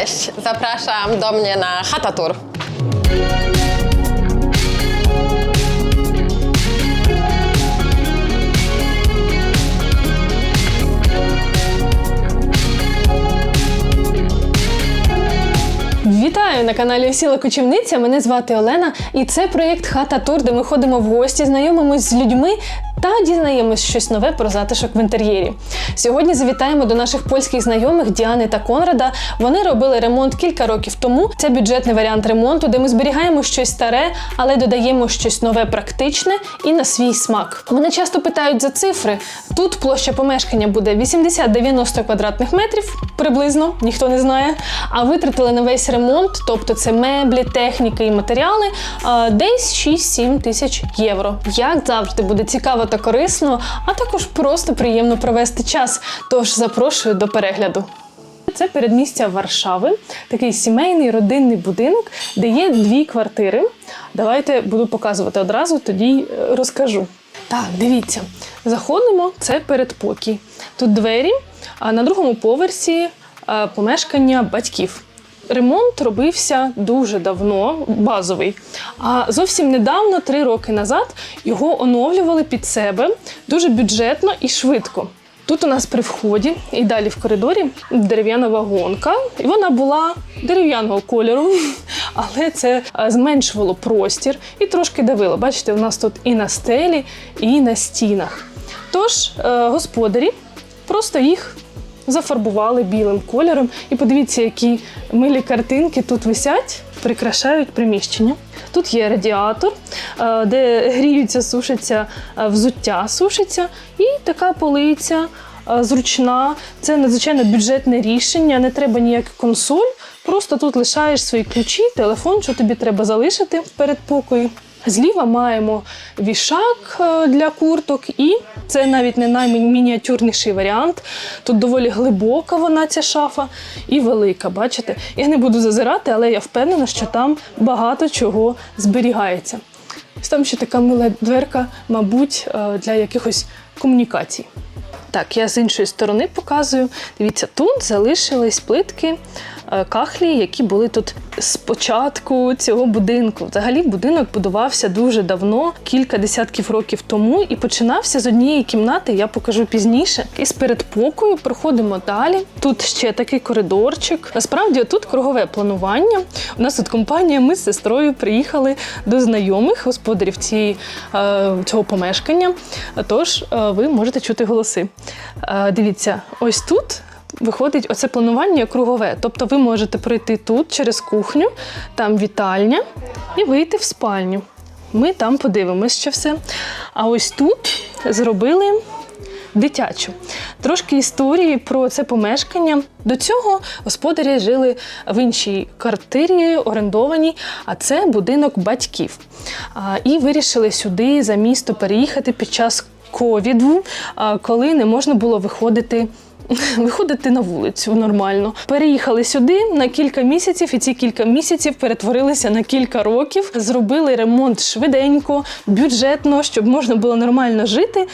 Cześć, zapraszam do mnie na Chata Tour. Вітаю на каналі Сіла Кочівниця. Мене звати Олена, і це проєкт Хата Тур, де ми ходимо в гості, знайомимось з людьми та дізнаємось щось нове про затишок в інтер'єрі. Сьогодні завітаємо до наших польських знайомих Діани та Конрада. Вони робили ремонт кілька років тому. Це бюджетний варіант ремонту, де ми зберігаємо щось старе, але додаємо щось нове, практичне і на свій смак. Мене часто питають за цифри. Тут площа помешкання буде 80-90 квадратних метрів, приблизно, ніхто не знає. А витратили на весь ремонт, тобто це меблі, техніки і матеріали, десь 6-7 тисяч євро. Як завжди буде цікаво та корисно, а також просто приємно провести час. Тож запрошую до перегляду. Це передмістя Варшави, такий сімейний родинний будинок, де є дві квартири. Давайте буду показувати одразу, тоді е, розкажу. Так, дивіться, заходимо, це передпокій. Тут двері, а на другому поверсі е, помешкання батьків. Ремонт робився дуже давно, базовий. А зовсім недавно, три роки назад, його оновлювали під себе дуже бюджетно і швидко. Тут у нас при вході і далі в коридорі дерев'яна вагонка. І вона була дерев'яного кольору, але це е, зменшувало простір і трошки давило. Бачите, у нас тут і на стелі, і на стінах. Тож е, господарі просто їх зафарбували білим кольором. І подивіться, які милі картинки тут висять, прикрашають приміщення. Тут є радіатор, е, де гріються, сушиться е, взуття, сушиться, і така полиця е, зручна. Це надзвичайно бюджетне рішення, не треба ніяк консоль. Просто тут лишаєш свої ключі, телефон, що тобі треба залишити в передпокої. Зліва маємо вішак е, для курток, і це навіть не наймініатюрніший варіант. Тут доволі глибока вона ця шафа і велика. Бачите? Я не буду зазирати, але я впевнена, що там багато чого зберігається. Ось Там ще така мила дверка, мабуть, е, для якихось комунікацій. Так, я з іншої сторони показую. Дивіться, тут залишились плитки кахлі, які були тут з початку цього будинку. Взагалі будинок будувався дуже давно, кілька десятків років тому, і починався з однієї кімнати, я покажу пізніше. І з передпокою проходимо далі. Тут ще такий коридорчик. Насправді тут кругове планування. У нас тут компанія. Ми з сестрою приїхали до знайомих господарів цієї, е, цього помешкання. Тож е, ви можете чути голоси. Е, Дивіться, ось тут. Виходить оце планування кругове. Тобто ви можете пройти тут через кухню, там вітальня і вийти в спальню. Ми там подивимось ще все. А ось тут зробили дитячу. Трошки історії про це помешкання. До цього господарі жили в іншій квартирі, орендованій, а це будинок батьків. І вирішили сюди за місто переїхати під час ковіду, коли не можна було виходити. Виходити на вулицю нормально. Переїхали сюди на кілька місяців, і ці кілька місяців перетворилися на кілька років. Зробили ремонт швиденько, бюджетно, щоб можна було нормально жити.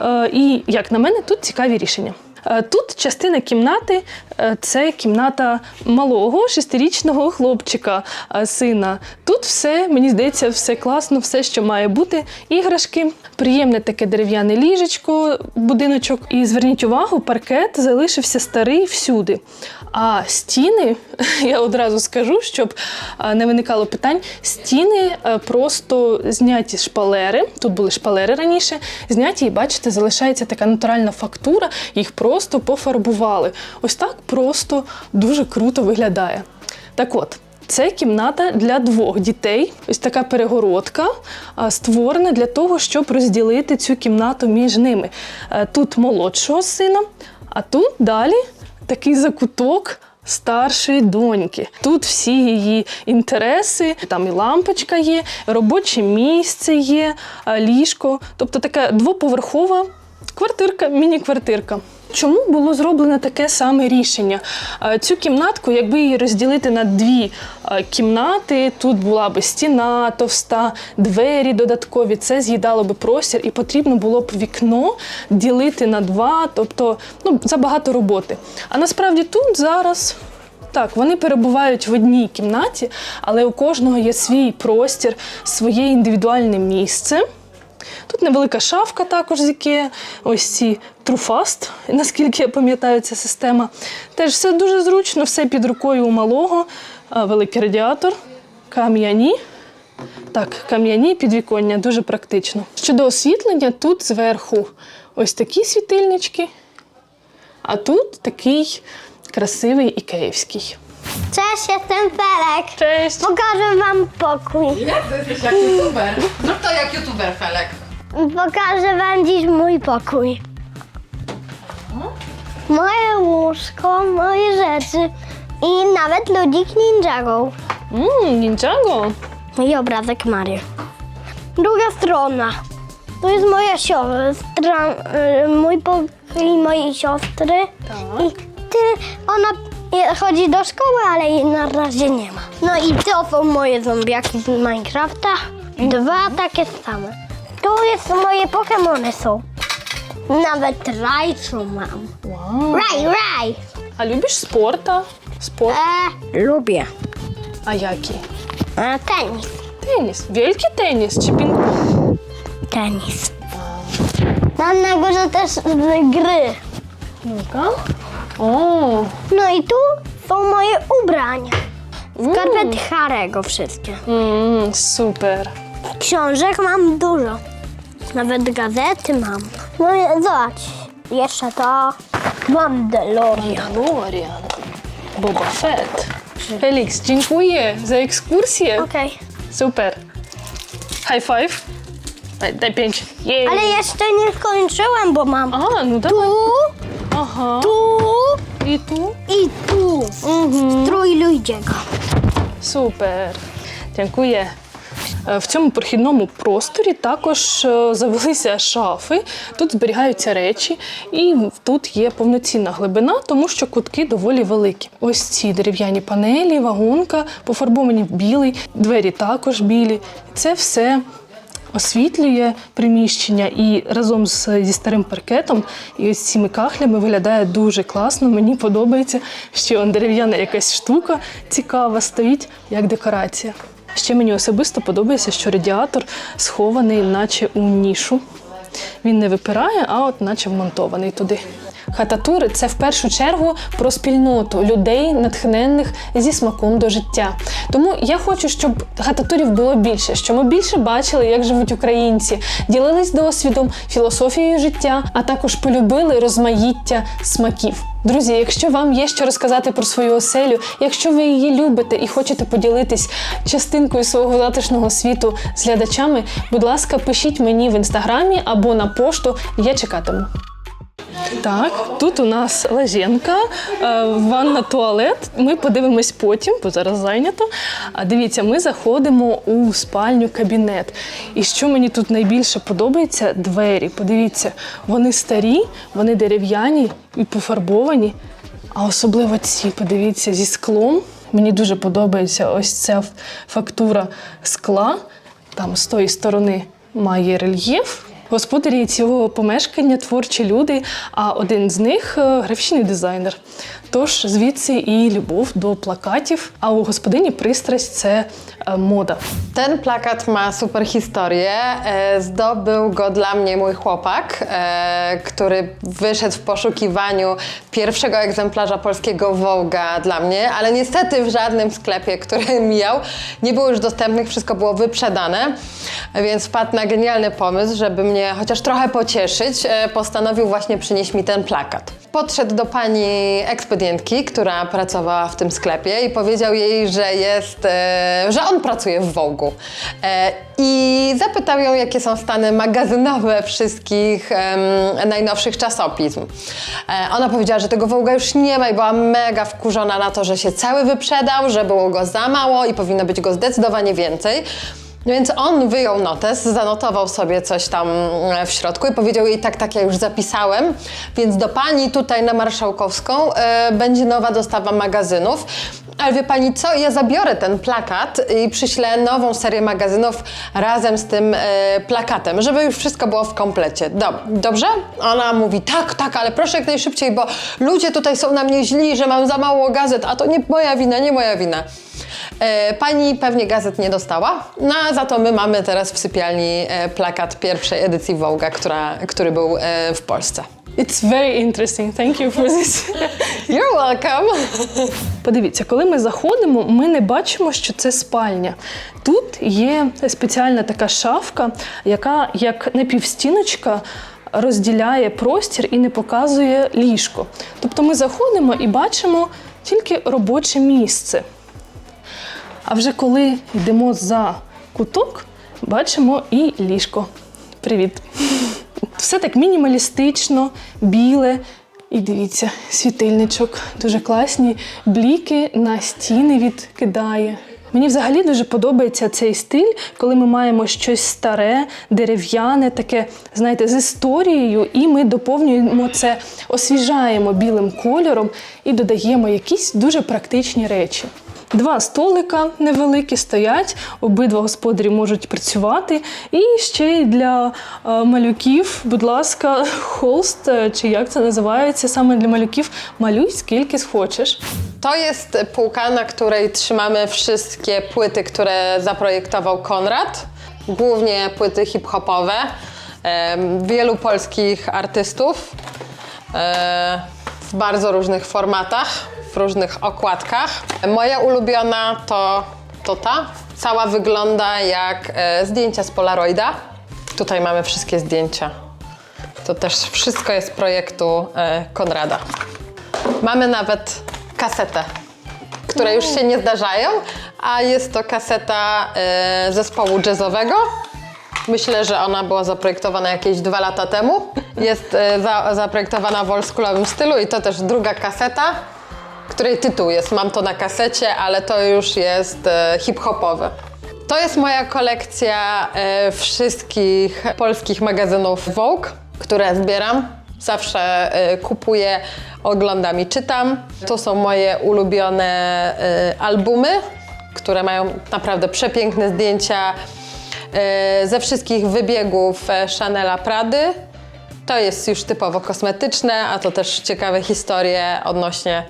Е, І, як на мене, тут цікаві рішення. Е, Тут частина кімнати е, це кімната малого шестирічного хлопчика, е, сина. Тут все, мені здається, все класно, все, що має бути. Іграшки, приємне таке дерев'яне ліжечко, будиночок. І зверніть увагу, паркет залишився старий всюди. А стіни, я одразу скажу, щоб не виникало питань, стіни е, просто зняті шпалери. Тут були шпалери раніше, зняті, і бачите, залишається така натуральна фактура, їх просто пофарбували. Ось так просто дуже круто виглядає. Так от. Це кімната для двох дітей. Ось така перегородка створена для того, щоб розділити цю кімнату між ними. Е, Тут молодшого сина, а тут далі такий закуток. Старшої доньки. Тут всі її інтереси, там і лампочка є, робоче місце є, ліжко. Тобто така двоповерхова квартирка, міні-квартирка. Чому було зроблено таке саме рішення? Е, Цю кімнатку, якби її розділити на дві е, кімнати, тут була б стіна товста, двері додаткові, це з'їдало би простір, і потрібно було б вікно ділити на два, тобто ну, забагато роботи. А насправді тут зараз Так, вони перебувають в одній кімнаті, але у кожного є свій простір, своє індивідуальне місце. Тут невелика шафка також з Ікеа, ось ці Truefast, наскільки я пам'ятаю, ця система. Теж все дуже зручно, все під рукою у малого, великий радіатор, кам'яні. Так, кам'яні підвіконня, дуже практично. Щодо освітлення, тут зверху ось такі світильнички, а тут такий красивий ікеївський. Cześć, jestem Felek. Cześć! Pokażę wam pokój. Jak jesteś jak youtuber? Zrób to jak youtuber, Felek. Pokażę wam dziś mój pokój. Moje łóżko, moje rzeczy i nawet ludzik Ninjago. Mmm, Ninjago! I obrazek Mario. Druga strona. To jest moja siostra, y, mój pokój mojej siostry. I ty, ona chodzi do szkoły, ale jej na razie nie ma. No i to są moje zombiaki z Minecrafta. Dwa takie same. Tu jest moje Pokémony są. Nawet rajcu mam. Wow. Raj, raj! A lubisz sporta? Sport? E, lubię. A jaki? E, tenis. Tenis. Wielki tenis czy ping-pong? Tenis. Mam na górze też gry. No o, No i tu są moje ubrania. Skarpet mm. Harego wszystkie. mm, super. Książek mam dużo. Nawet gazety mam. No i zobacz, jeszcze to Mandalorian. Mandalorian. Boba Fett. Felix, dziękuję za ekskursję. Okej. Super. High five. Daj, daj pięć. Ale jeszcze nie skończyłem, bo mam. A, no. Tu dawaj. Aha. tu I tu? i tu. Strój Luigiego. Супер. Дякую. Е, В цьому прохідному просторі також е, завелися шафи. Тут зберігаються речі, і тут є повноцінна глибина, тому що кутки доволі великі. Ось ці дерев'яні панелі, вагонка, пофарбовані в білий, двері також білі. Це все освітлює приміщення і разом з, зі старим паркетом і ось цими кахлями виглядає дуже класно. Мені подобається, що дерев'яна якась штука цікава стоїть як декорація. Ще мені особисто подобається, що радіатор схований, наче у нішу. Він не випирає, а от наче вмонтований туди. Хататури це в першу чергу про спільноту людей, натхненних зі смаком до життя. Тому я хочу, щоб хататурів було більше, щоб ми більше бачили, як живуть українці, ділились досвідом, філософією життя, а також полюбили розмаїття смаків. Друзі, якщо вам є що розказати про свою оселю, якщо ви її любите і хочете поділитись частинкою свого затишного світу з глядачами, будь ласка, пишіть мені в інстаграмі або на пошту. Я чекатиму. Так, тут у нас леженка, е, ванна, туалет. Ми подивимось потім, бо зараз зайнято. А дивіться, ми заходимо у спальню кабінет. І що мені тут найбільше подобається двері. Подивіться, вони старі, вони дерев'яні і пофарбовані. А особливо ці, подивіться, зі склом. Мені дуже подобається ось ця фактура скла. Там з тої сторони має рельєф. Господарі цього помешкання творчі люди, а один з них е, графічний дизайнер. Тож звідси і любов до плакатів. А у господині пристрасть це е, мода. Ten plakat ma super historię. E, Zdobył go dla mnie mój chłopak, e, który wyszedł w poszukiwaniu pierwszego egzemplarza polskiego Wołga dla mnie, ale niestety w żadnym sklepie, który mijał, nie było już dostępnych, wszystko było wyprzedane, więc wpadł na genialny pomysł, żeby mnie chociaż trochę pocieszyć, e, postanowił właśnie przynieść mi ten plakat. Podszedł do pani ekspedientki, która pracowała w tym sklepie i powiedział jej, że jest, e, że on pracuje w Wołgu. E, I zapytał ją, jakie są stany magazynowe wszystkich najnowszych czasopism. E, ona powiedziała, że tego Wołga już nie ma i była mega wkurzona na to, że się cały wyprzedał, że było go za mało i powinno być go zdecydowanie więcej. Więc on wyjął notes, zanotował sobie coś tam e, w środku i powiedział jej, tak, tak, ja już zapisałem, więc do pani tutaj na Marszałkowską e, będzie nowa dostawa magazynów. Ale wie pani co, ja zabiorę ten plakat i przyślę nową serię magazynów razem z tym e, plakatem, żeby już wszystko było w komplecie. Dob dobrze? Ona mówi, tak, tak, ale proszę jak najszybciej, bo ludzie tutaj są na mnie źli, że mam za mało gazet, a to nie moja wina, nie moja wina. E, Pani pewnie gazet nie dostała, no a za to my mamy teraz w sypialni e, plakat pierwszej edycji Vogue'a, która, który był e, w Polsce. It's very interesting. Thank you for this. You're welcome! Подивіться, коли ми заходимо, ми не бачимо, що це спальня. Тут є спеціальна така шафка, яка як напівстіночка розділяє простір і не показує ліжко. Тобто ми заходимо і бачимо тільки робоче місце. А вже коли йдемо за куток, бачимо і ліжко. Привіт! Все так мінімалістично, біле. І дивіться, світильничок, дуже класні бліки на стіни відкидає. Мені взагалі дуже подобається цей стиль, коли ми маємо щось старе, дерев'яне, таке, знаєте, з історією, і ми доповнюємо це, освіжаємо білим кольором і додаємо якісь дуже практичні речі. Два столика невеликі стоять, обидва господарі можуть працювати. І ще й для е, малюків, будь ласка, холст, е, чи як це називається саме для малюків, малюй skільки схочеш. To jest półka, na której trzymamy wszystkie płyty, które zaprojektował Konrad. Głównie płyty hip-hopowe. Wielu polskich artystów e, w bardzo różnych formatach, w różnych okładkach. Moja ulubiona to, to ta. Cała wygląda jak e, zdjęcia z Polaroida. Tutaj mamy wszystkie zdjęcia. To też wszystko jest projektu e, Konrada. Mamy nawet kasetę, które już się nie zdarzają, a jest to kaseta e, zespołu jazzowego. Myślę, że ona była zaprojektowana jakieś dwa lata temu. Jest e, za, zaprojektowana w oldschoolowym stylu i to też druga kaseta, której tytuł jest Mam to na kasecie, ale to już jest e, hip-hopowe. To jest moja kolekcja e, wszystkich polskich magazynów Vogue, które zbieram. Zawsze e, kupuję, oglądam i czytam. To są moje ulubione albumy, które mają naprawdę przepiękne zdjęcia ze wszystkich wybiegów Chanela Prady. To jest już typowo kosmetyczne, a to też ciekawe historie odnośnie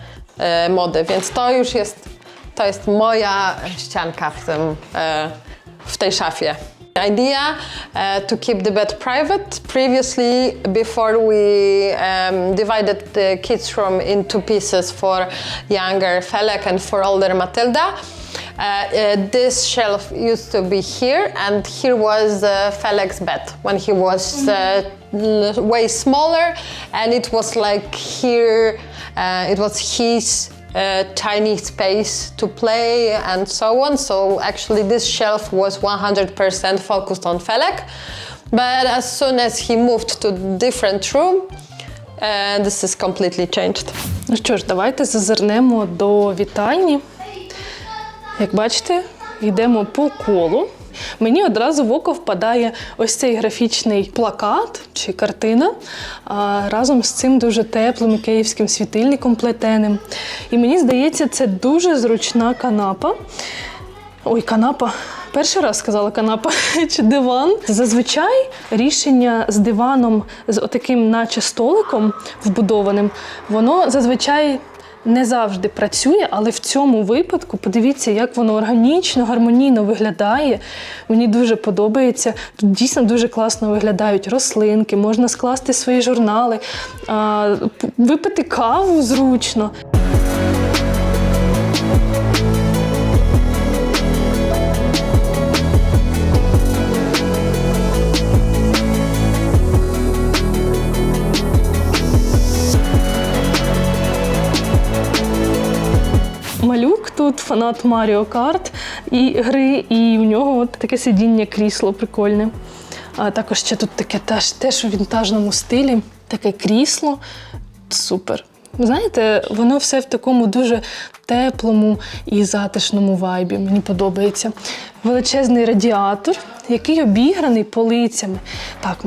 mody, więc to już jest, to jest moja ścianka w, tym, e, w tej szafie. Idea uh, to keep the bed private. Previously, before we um, divided the kids' room into pieces for younger Felek and for older Matilda, this shelf used to be here, and here was uh, Felix' bed when he was uh, l- way smaller, and it was like here, uh, it was his uh, tiny space to play and so on. So actually, this shelf was 100% focused on Felek. But as soon as he moved to different room, uh, this is completely changed. Ну що ж, давайте зазирнемо до вітальні. Як бачите, йдемо по колу. Мені одразу в око впадає ось цей графічний плакат чи картина разом з цим дуже теплим київським світильником плетеним. І мені здається, це дуже зручна канапа. Ой, канапа. Перший раз сказала канапа чи диван. Зазвичай рішення з диваном, з отаким, наче столиком вбудованим, воно зазвичай не завжди працює, але в цьому випадку подивіться, як воно органічно, гармонійно виглядає. Мені дуже подобається. Тут дійсно дуже класно виглядають рослинки, можна скласти свої журнали, випити каву зручно. Тут фанат Маріо Карт і гри, і в нього от таке сидіння крісло прикольне. А також ще тут таке теж, теж у вінтажному стилі, таке крісло. Супер. Знаєте, воно все в такому дуже теплому і затишному вайбі. Мені подобається. Величезний радіатор, який обіграний полицями. Так,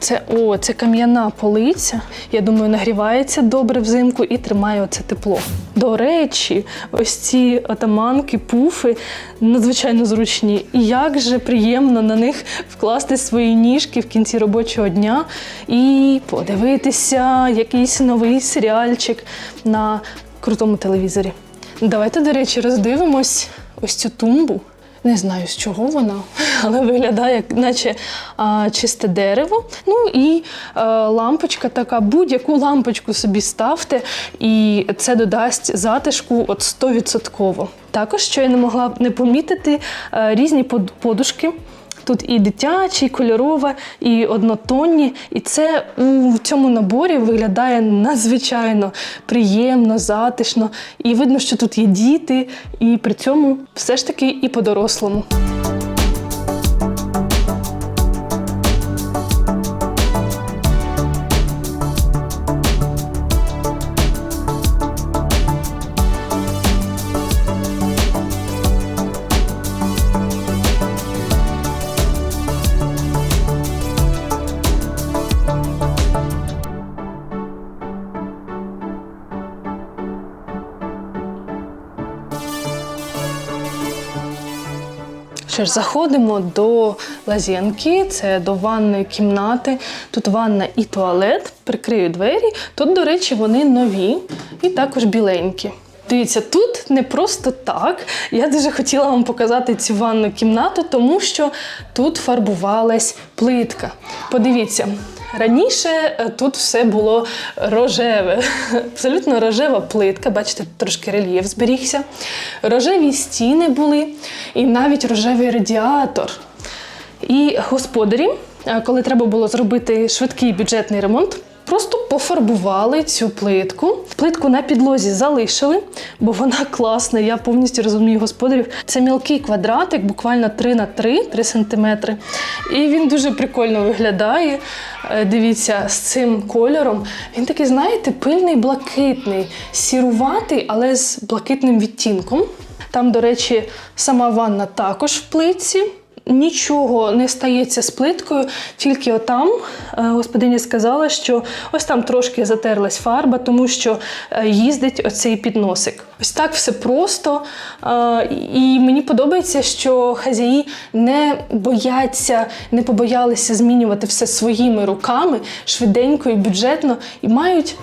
це о, це кам'яна полиця. Я думаю, нагрівається добре взимку і тримає оце тепло. До речі, ось ці отаманки, пуфи надзвичайно зручні. І як же приємно на них вкласти свої ніжки в кінці робочого дня і подивитися якийсь новий серіальчик на крутому телевізорі. Давайте, до речі, роздивимось ось цю тумбу. Не знаю, з чого вона, але виглядає, як наче а, чисте дерево. Ну і а, лампочка така, будь-яку лампочку собі ставте, і це додасть затишку от 100%. Також, що я не могла не помітити, а, різні подушки. Тут і дитячі, і кольорове, і однотонні. І це у цьому наборі виглядає надзвичайно приємно, затишно. І видно, що тут є діти, і при цьому все ж таки і по-дорослому. Що ж, заходимо до лазянки, це до ванної кімнати. Тут ванна і туалет. Прикрию двері. Тут, до речі, вони нові і також біленькі. Дивіться, тут не просто так. Я дуже хотіла вам показати цю ванну кімнату, тому що тут фарбувалась плитка. Подивіться, раніше е, тут все було рожеве, абсолютно рожева плитка. Бачите, трошки рельєф зберігся. Рожеві стіни були, і навіть рожевий радіатор. І господарі, е, коли треба було зробити швидкий бюджетний ремонт, просто пофарбували цю плитку. Плитку на підлозі залишили, бо вона класна. Я повністю розумію господарів. Це мілкий квадратик, буквально 3 на 3, 3 см. І він дуже прикольно виглядає. Е, Дивіться, з цим кольором. Він такий, знаєте, пильний блакитний, сіруватий, але з блакитним відтінком. Там, до речі, сама ванна також в плитці. Нічого не стається з плиткою, тільки отам е, господиня сказала, що ось там трошки затерлась фарба, тому що е, їздить оцей підносик. Ось так все просто. Е, І мені подобається, що хазяї не бояться, не побоялися змінювати все своїми руками швиденько і бюджетно, і мають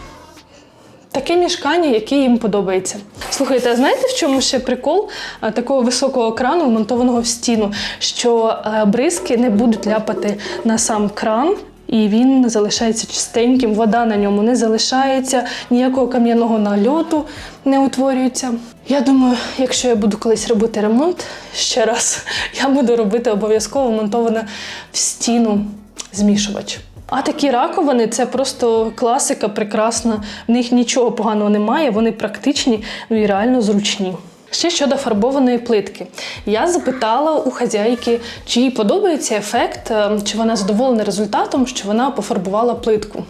Таке мішкання, яке їм подобається. Слухайте, а знаєте, в чому ще прикол е, такого високого крану, вмонтованого в стіну, що е, бризки не будуть ляпати на сам кран, і він залишається чистеньким, вода на ньому не залишається, ніякого кам'яного нальоту не утворюється. Я думаю, якщо я буду колись робити ремонт ще раз, я буду робити обов'язково вмонтоване в стіну змішувач. А такі раковини це просто класика, прекрасна. В них нічого поганого немає, вони практичні, ну і реально зручні. Ще щодо фарбованої плитки. Я запитала у хазяйки, чи їй подобається ефект, е, чи вона задоволена результатом, що вона пофарбувала плитку.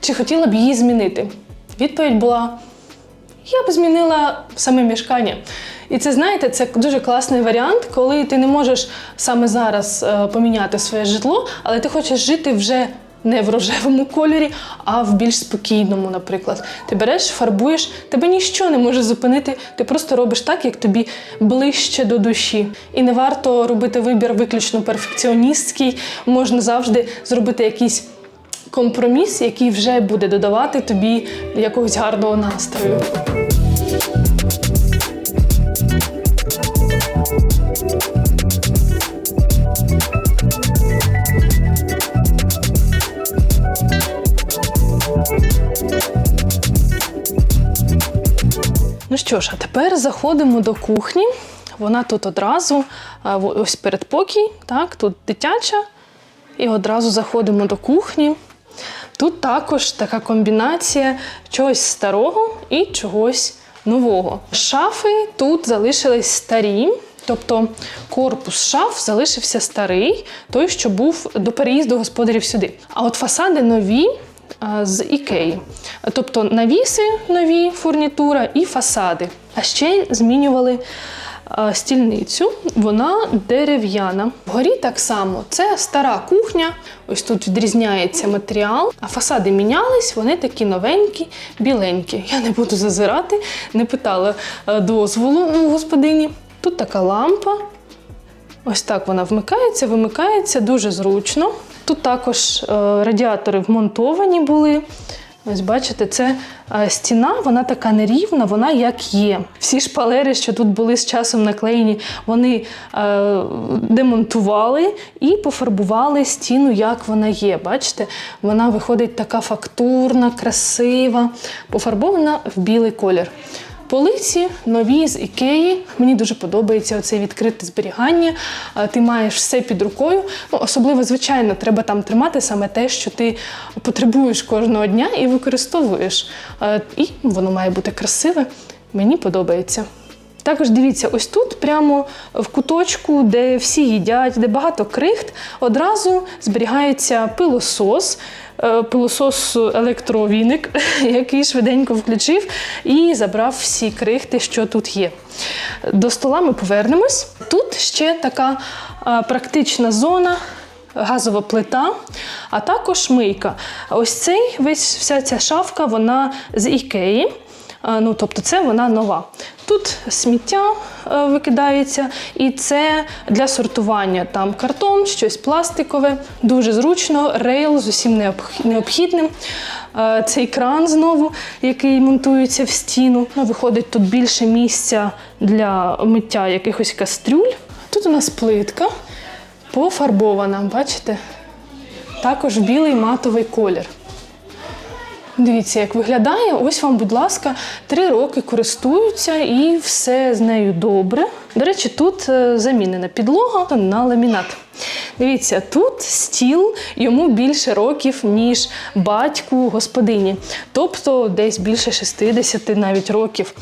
Чи хотіла б її змінити? Відповідь була: я б змінила саме мішкання. І це знаєте, це дуже класний варіант, коли ти не можеш саме зараз е, поміняти своє житло, але ти хочеш жити вже не в рожевому кольорі, а в більш спокійному, наприклад. Ти береш, фарбуєш, тебе ніщо не може зупинити. Ти просто робиш так, як тобі ближче до душі. І не варто робити вибір виключно перфекціоністський. Можна завжди зробити якийсь компроміс, який вже буде додавати тобі якогось гарного настрою. Ну що ж, а тепер заходимо до кухні. Вона тут одразу, ось передпокій, так, тут дитяча. І одразу заходимо до кухні. Тут також така комбінація чогось старого і чогось нового. Шафи тут залишились старі, тобто корпус шаф залишився старий, той, що був до переїзду господарів сюди. А от фасади нові. З Ікеї. Тобто навіси нові фурнітура і фасади. А ще змінювали стільницю, вона дерев'яна. Вгорі так само це стара кухня. Ось тут відрізняється матеріал. А фасади мінялись, вони такі новенькі, біленькі. Я не буду зазирати, не питала е, дозволу у господині. Тут така лампа. Ось так вона вмикається, вимикається дуже зручно. Тут також е, радіатори вмонтовані були. Ось бачите, це е, стіна, вона така нерівна, вона як є. Всі шпалери, що тут були з часом наклеєні, вони е, демонтували і пофарбували стіну, як вона є. Бачите, вона виходить така фактурна, красива, пофарбована в білий колір. Полиці нові з Ікеї. Мені дуже подобається оце відкрите зберігання. Ти маєш все під рукою. Ну, особливо, звичайно, треба там тримати саме те, що ти потребуєш кожного дня і використовуєш. І воно має бути красиве. Мені подобається. Також дивіться, ось тут, прямо в куточку, де всі їдять, де багато крихт, одразу зберігається пилосос, пилосос електровіник, який швиденько включив і забрав всі крихти, що тут є. До стола ми повернемось. Тут ще така е, практична зона. Газова плита, а також мийка. Ось цей весь вся ця шафка, вона з Ікеї. А, Ну, тобто це вона нова. Тут сміття е, викидається, і це для сортування. Там картон, щось пластикове, дуже зручно, рейл з усім необхідним. Е, Цей кран знову, який монтується в стіну. Ну, Виходить тут більше місця для миття якихось кастрюль. Тут у нас плитка пофарбована, бачите? Також білий матовий колір. Дивіться, як виглядає. Ось вам, будь ласка, три роки користуються і все з нею добре. До речі, тут е, замінена підлога на ламінат. Дивіться, тут стіл йому більше років, ніж батьку господині. Тобто десь більше 60 навіть років.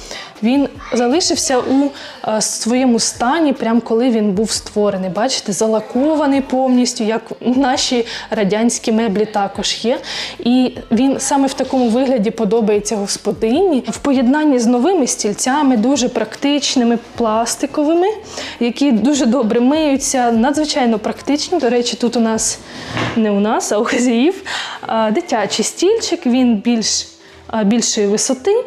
Він залишився у е, своєму стані, прямо коли він був створений. Бачите, залакований повністю, як наші радянські меблі також є. І він саме в такому вигляді подобається господині. В поєднанні з новими стільцями, дуже практичними, пластиковими, які дуже добре миються, надзвичайно практичні. До речі, тут у нас не у нас, а у хазяїв. Дитячий стільчик, він більш, більшої висоти.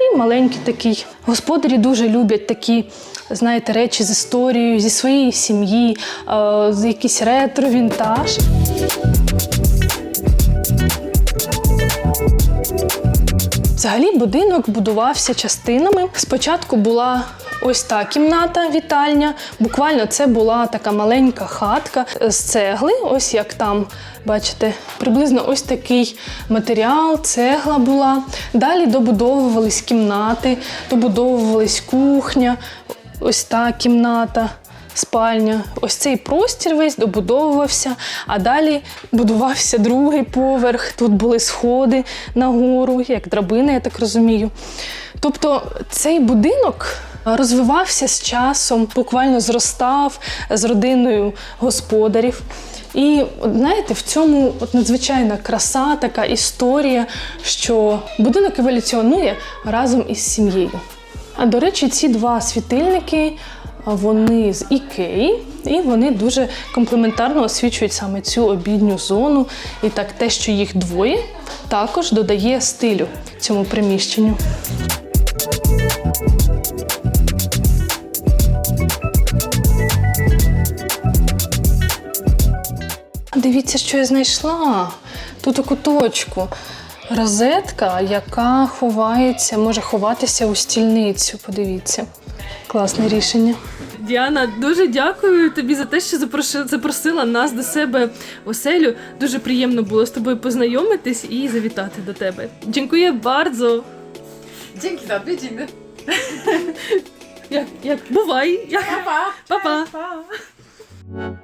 І маленький такий. Господарі дуже люблять такі, знаєте, речі з історією, зі своєї сім'ї, якийсь ретро, вінтаж. Взагалі будинок будувався частинами. Спочатку була ось та кімната, вітальня. Буквально це була така маленька хатка з цегли, ось як там, бачите, приблизно ось такий матеріал, цегла була. Далі добудовувались кімнати, добудовувались кухня, ось та кімната спальня. Ось цей простір весь добудовувався, а далі будувався другий поверх. Тут були сходи нагору, як драбина, я так розумію. Тобто цей будинок розвивався з часом, буквально зростав з родиною господарів. І знаєте, в цьому от надзвичайна краса, така історія, що будинок еволюціонує разом із сім'єю. А до речі, ці два світильники вони з Ікеї, і вони дуже комплементарно освічують саме цю обідню зону. І так те, що їх двоє, також додає стилю цьому приміщенню. Дивіться, що я знайшла. Тут у куточку розетка, яка ховається, може ховатися у стільницю. Подивіться. Класне рішення. Діана, дуже дякую тобі за те, що запросила нас до себе в оселю. Дуже приємно було з тобою познайомитись і завітати до тебе. Дякую bardzo. Dzięki za odwiedziny. Як, як бувай. Як, Pa, pa. Па-па. pa.